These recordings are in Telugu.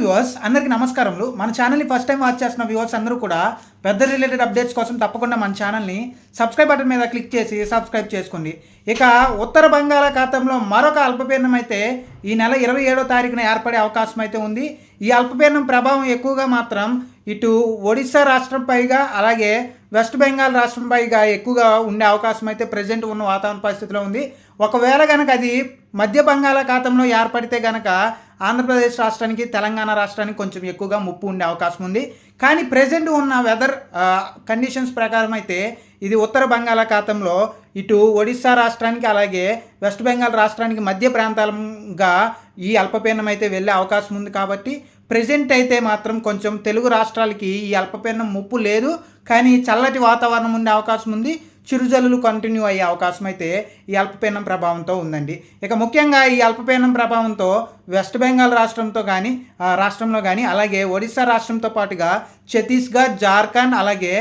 వ్యూవర్స్ అందరికీ నమస్కారములు. మన ఛానల్ని ఫస్ట్ టైం వాచ్ చేస్తున్న వ్యూవర్స్ అందరూ కూడా పెద్ద రిలేటెడ్ అప్డేట్స్ కోసం తప్పకుండా మన ఛానల్ని సబ్స్క్రైబ్ బటన్ మీద క్లిక్ చేసి సబ్స్క్రైబ్ చేసుకోండి. ఇక ఉత్తర బంగాళాఖాతంలో మరొక అల్పపీడనం అయితే ఈ నెల ఇరవై ఏడో తారీఖున ఏర్పడే అవకాశం అయితే ఉంది. ఈ అల్పపీడనం ప్రభావం ఎక్కువగా మాత్రం ఇటు ఒడిశా రాష్ట్రం పైగా అలాగే వెస్ట్ బెంగాల్ రాష్ట్రం పైగా ఎక్కువగా ఉండే అవకాశం అయితే ప్రజెంట్ ఉన్న వాతావరణ పరిస్థితిలో ఉంది. ఒకవేళ కనుక అది మధ్య బంగాళాఖాతంలో ఏర్పడితే కనుక ఆంధ్రప్రదేశ్ రాష్ట్రానికి తెలంగాణ రాష్ట్రానికి కొంచెం ఎక్కువగా ముప్పు ఉండే అవకాశం ఉంది. కానీ ప్రజెంట్ ఉన్న వెదర్ కండిషన్స్ ప్రకారం అయితే ఇది ఉత్తర బంగాళాఖాతంలో ఇటు ఒడిస్సా రాష్ట్రానికి అలాగే వెస్ట్ బెంగాల్ రాష్ట్రానికి మధ్య ప్రాంతాలుగా ఈ అల్పపీడనం అయితే వెళ్ళే అవకాశం ఉంది కాబట్టి ప్రజెంట్ అయితే మాత్రం కొంచెం తెలుగు రాష్ట్రాలకి ఈ అల్పపీడనం ముప్పు లేదు. కానీ చల్లటి వాతావరణం ఉండే అవకాశం ఉంది. చిరుజల్లులు కంటిన్యూ అయ్యే అవకాశం అయితే ఈ అల్పపీడనం ప్రభావంతో ఉందండి. ఇక ముఖ్యంగా ఈ అల్పపీడనం ప్రభావంతో వెస్ట్ బెంగాల్ రాష్ట్రంతో కానీ రాష్ట్రంలో కానీ అలాగే ఒడిశా రాష్ట్రంతో పాటుగా ఛత్తీస్గఢ్ జార్ఖండ్ అలాగే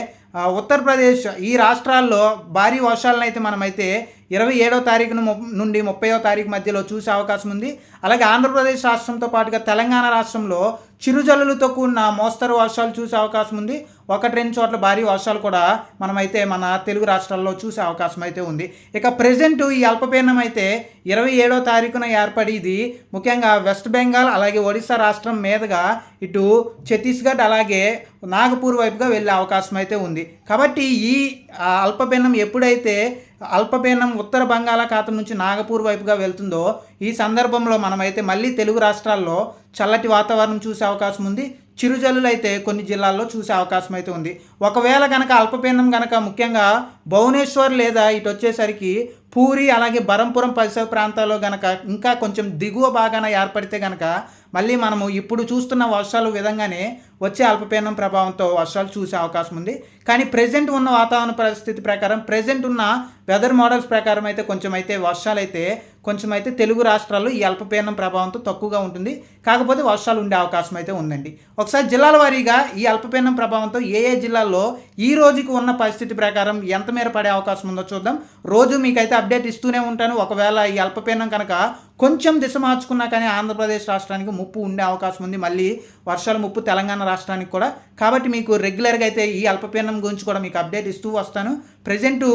ఉత్తరప్రదేశ్ ఈ రాష్ట్రాల్లో భారీ వర్షాలను అయితే మనమైతే ఇరవై ఏడో తారీఖున ము- నుండి ముప్పైవ తారీఖు మధ్యలో చూసే అవకాశం ఉంది అలాగే ఆంధ్రప్రదేశ్ రాష్ట్రంతో పాటుగా తెలంగాణ రాష్ట్రంలో చిరుజల్లులతో కూడిన మోస్తరు వర్షాలు చూసే అవకాశం ఉంది. ఒకటి రెండు చోట్ల భారీ వర్షాలు కూడా మనమైతే మన తెలుగు రాష్ట్రాల్లో చూసే అవకాశం అయితే ఉంది. ఇక ప్రజెంట్ ఈ అల్పపీడనం అయితే ఇరవై ఏడో తారీఖున ఏర్పడి ఇది ముఖ్యంగా వెస్ట్ బెంగాల్ అలాగే ఒడిశా రాష్ట్రం మీదుగా ఇటు ఛత్తీస్గఢ్ అలాగే నాగపూర్ వైపుగా వెళ్ళే అవకాశం అయితే ఉంది. కాబట్టి ఈ అల్పపీడనం ఎప్పుడైతే అల్పపీడనం ఉత్తర బంగాళాఖాతం నుంచి నాగపూర్ వైపుగా వెళ్తుందో ఈ సందర్భంలో మనమైతే మళ్ళీ తెలుగు రాష్ట్రాల్లో చల్లటి వాతావరణం చూసే అవకాశం ఉంది. చిరుజల్లులు అయితే కొన్ని జిల్లాల్లో చూసే అవకాశం అయితే ఉంది. ఒకవేళ కనుక అల్పపీడనం కనుక ముఖ్యంగా భువనేశ్వర్ లేదా ఇటు వచ్చేసరికి పూరి అలాగే బరంపురం పరిసర ప్రాంతాల్లో గనక ఇంకా కొంచెం దిగువ భాగాన ఏర్పడితే గనక మళ్ళీ మనము ఇప్పుడు చూస్తున్న వర్షాలు విధంగానే వచ్చే అల్పపీడనం ప్రభావంతో వర్షాలు చూసే అవకాశం ఉంది. కానీ ప్రజెంట్ ఉన్న వాతావరణ పరిస్థితి ప్రకారం ప్రజెంట్ ఉన్న వెదర్ మోడల్స్ ప్రకారం అయితే కొంచెం అయితే వర్షాలు అయితే కొంచెం అయితే తెలుగు రాష్ట్రాల్లో ఈ అల్పపీడనం ప్రభావంతో తక్కువగా ఉంటుంది. కాకపోతే వర్షాలు ఉండే అవకాశం అయితే ఉందండి. ఒకసారి జిల్లాల వారీగా ఈ అల్పపీడనం ప్రభావంతో ఏ ఏ జిల్లాల్లో ఈ రోజుకి ఉన్న పరిస్థితి ప్రకారం ఎంత మేర పడే అవకాశం ఉందో చూద్దాం. రోజు మీకైతే అప్డేట్ ఇస్తూనే ఉంటాను. ఒకవేళ ఈ అల్పపీడనం కనుక కొంచెం దిశ మార్చుకున్నా కానీ ఆంధ్రప్రదేశ్ రాష్ట్రానికి ముప్పు ఉండే అవకాశం ఉంది. మళ్ళీ వర్షాల ముప్పు తెలంగాణ రాష్ట్రానికి కూడా. కాబట్టి మీకు రెగ్యులర్గా అయితే ఈ అల్పపీడనం గురించి కూడా మీకు అప్డేట్ ఇస్తూ వస్తాను. ప్రజెంట్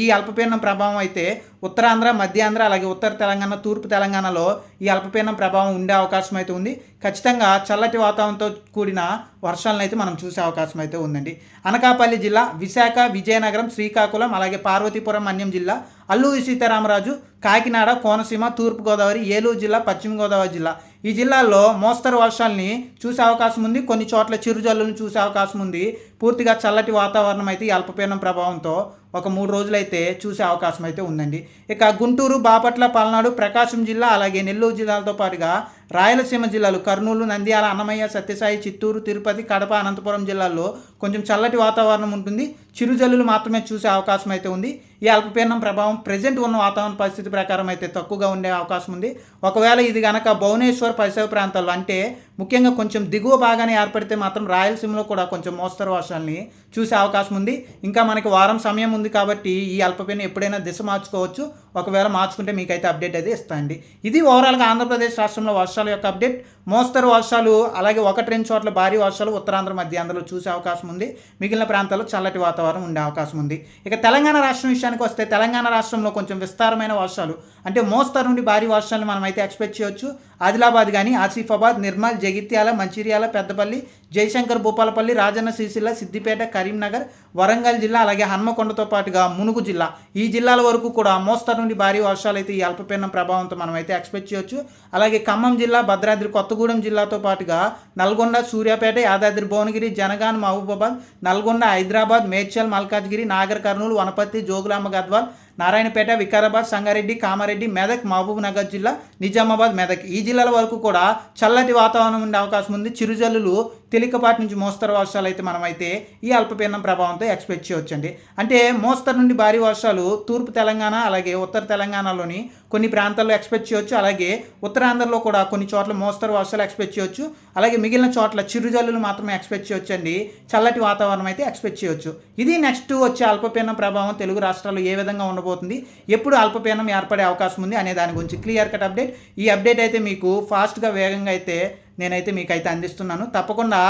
ఈ అల్పపీడనం ప్రభావం అయితే ఉత్తరాంధ్ర మధ్యాంధ్ర అలాగే ఉత్తర తెలంగాణ తూర్పు తెలంగాణలో ఈ అల్పపీడనం ప్రభావం ఉండే అవకాశం అయితే ఉంది. ఖచ్చితంగా చల్లటి వాతావరణంతో కూడిన వర్షాలను అయితే మనం చూసే అవకాశం అయితే ఉందండి. అనకాపల్లి జిల్లా విశాఖ విజయనగరం శ్రీకాకుళం అలాగే పార్వతీపురం అన్యం జిల్లా అల్లూరి సీతారామరాజు కాకినాడ కోనసీమ తూర్పుగోదావరి ఏలూరు జిల్లా పశ్చిమ గోదావరి జిల్లా. ఈ జిల్లాల్లో మోస్తరు వర్షాలని చూసే అవకాశం ఉంది. కొన్ని చోట్ల చిరుజల్లులను చూసే అవకాశం ఉంది. పూర్తిగా చల్లటి వాతావరణం అయితే ఈ అల్పపీడనం ప్రభావంతో ఒక మూడు రోజులైతే చూసే అవకాశం అయితే ఉందండి. ఇక గుంటూరు బాపట్ల పల్నాడు ప్రకాశం జిల్లా అలాగే నెల్లూరు జిల్లాలతో పాటుగా రాయలసీమ జిల్లాలు కర్నూలు నంద్యాల అన్నమయ్య సత్యసాయి చిత్తూరు తిరుపతి కడప అనంతపురం జిల్లాల్లో కొంచెం చల్లటి వాతావరణం ఉంటుంది. చిరుజల్లులు మాత్రమే చూసే అవకాశం అయితే ఉంది. ఈ అల్పపీడనం ప్రభావం ప్రజెంట్ ఉన్న వాతావరణ పరిస్థితి ప్రకారం అయితే తక్కువగా ఉండే అవకాశం ఉంది. ఒకవేళ ఇది గనక భువనేశ్వర్ పరిసర ప్రాంతాల్లో అంటే ముఖ్యంగా కొంచెం దిగువ భాగాన్ని ఏర్పడితే మాత్రం రాయలసీమలో కూడా కొంచెం మోస్తరు అవకాశాలని చూసే అవకాశం ఉంది. ఇంకా మనకి వారం సమయం ఉంది కాబట్టి ఈ అల్పపీడనం ఎప్పుడైనా దిశ మార్చుకోవచ్చు. ఒకవేళ మార్చుకుంటే మీకైతే అప్డేట్ అయితే ఇస్తాండి ఇది ఓవరాల్గా ఆంధ్రప్రదేశ్ రాష్ట్రంలో వర్షాల యొక్క అప్డేట్ మోస్తరు వర్షాలు అలాగే ఒకటి రెండు చోట్ల భారీ వర్షాలు ఉత్తరాంధ్ర మధ్యాంధ్రలో చూసే అవకాశం ఉంది. మిగిలిన ప్రాంతాల్లో చల్లటి వాతావరణం ఉండే అవకాశం ఉంది. ఇక తెలంగాణ రాష్ట్రం విషయానికి వస్తే తెలంగాణ రాష్ట్రంలో కొంచెం విస్తారమైన వర్షాలు. అంటే మోస్తరు నుండి భారీ వర్షాలు మనం అయితే ఎక్స్పెక్ట్ చేయొచ్చు. ఆదిలాబాద్ కానీ ఆసిఫాబాద్ నిర్మల్ జగిత్యాల మంచిర్యాల పెద్దపల్లి జయశంకర్ భూపాలపల్లి రాజన్న సిరిసిల్ల సిద్దిపేట కరీంనగర్ వరంగల్ జిల్లా అలాగే హన్మకొండతో పాటుగా మునుగు జిల్లా. ఈ జిల్లాల వరకు కూడా మోస్తరు నుండి భారీ వర్షాలు అయితే ఈ అల్పపీడనం ప్రభావంతో మనం అయితే ఎక్స్పెక్ట్ చేయొచ్చు. అలాగే ఖమ్మం జిల్లా భద్రాద్రి కొత్తగూడెం జిల్లాతో పాటుగా నల్గొండ సూర్యాపేట యాదాద్రి భువనగిరి జనగాన్ మహబూబాబాద్ నల్గొండ హైదరాబాద్ మేడ్చల్ మల్కాజ్గిరి నాగర్ కర్నూలు వనపర్తి జోగులాంబ గద్వాల్ నారాయణపేట వికారాబాద్ సంగారెడ్డి కామారెడ్డి మెదక్ మహబూబ్ నగర్ జిల్లా నిజామాబాద్ మెదక్. ఈ జిల్లాల వరకు కూడా చల్లటి వాతావరణం ఉండే అవకాశం ఉంది. చిరుజల్లులు తేలికపాటి నుంచి మోస్తరు వర్షాలు అయితే మనమైతే ఈ అల్పపీడనం ప్రభావంతో ఎక్స్పెక్ట్ చేయొచ్చండి అంటే మోస్తరు నుండి భారీ వర్షాలు తూర్పు తెలంగాణ అలాగే ఉత్తర తెలంగాణలోని కొన్ని ప్రాంతాల్లో ఎక్స్పెక్ట్ చేయొచ్చు అలాగే ఉత్తరాంధ్రలో కూడా కొన్ని చోట్ల మోస్తరు వర్షాలు ఎక్స్పెక్ట్ చేయొచ్చు అలాగే మిగిలిన చోట్ల చిరుజల్లులు మాత్రమే ఎక్స్పెక్ట్ చేయొచ్చండి చల్లటి వాతావరణం అయితే ఎక్స్పెక్ట్ చేయొచ్చు ఇది నెక్స్ట్ వచ్చే అల్పపీడనం ప్రభావం తెలుగు రాష్ట్రాల్లో ఏ విధంగా ఉండబోతుంది? ఎప్పుడు అల్పపీడనం ఏర్పడే అవకాశం ఉంది అనే దాని గురించి క్లియర్ కట్ అప్డేట్ ఈ అప్డేట్ అయితే మీకు ఫాస్ట్గా వేగంగా అయితే నేనైతే మీకైతే అందిస్తున్నాను. తప్పకుండా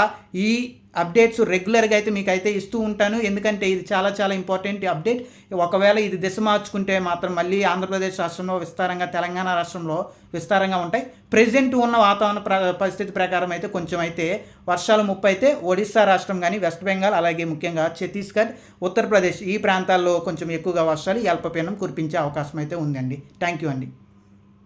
ఈ అప్డేట్స్ రెగ్యులర్గా అయితే మీకు అయితే ఇస్తూ ఉంటాను. ఎందుకంటే ఇది చాలా చాలా ఇంపార్టెంట్ అప్డేట్. ఒకవేళ ఇది దిశ మార్చుకుంటే మాత్రం మళ్ళీ ఆంధ్రప్రదేశ్ రాష్ట్రంలో విస్తారంగా తెలంగాణ రాష్ట్రంలో విస్తారంగా ఉంటాయి. ప్రజెంట్ ఉన్న వాతావరణ ప్ర పరిస్థితి ప్రకారం అయితే కొంచెం అయితే వర్షాలు ముప్పు అయితే ఒడిస్సా రాష్ట్రం కానీ వెస్ట్ బెంగాల్ అలాగే ముఖ్యంగా ఛత్తీస్గఢ్ ఉత్తరప్రదేశ్ ఈ ప్రాంతాల్లో కొంచెం ఎక్కువగా వర్షాలు ఈ అల్పపీడనం కురిపించే అవకాశం అయితే ఉందండి. థ్యాంక్ యూ అండి.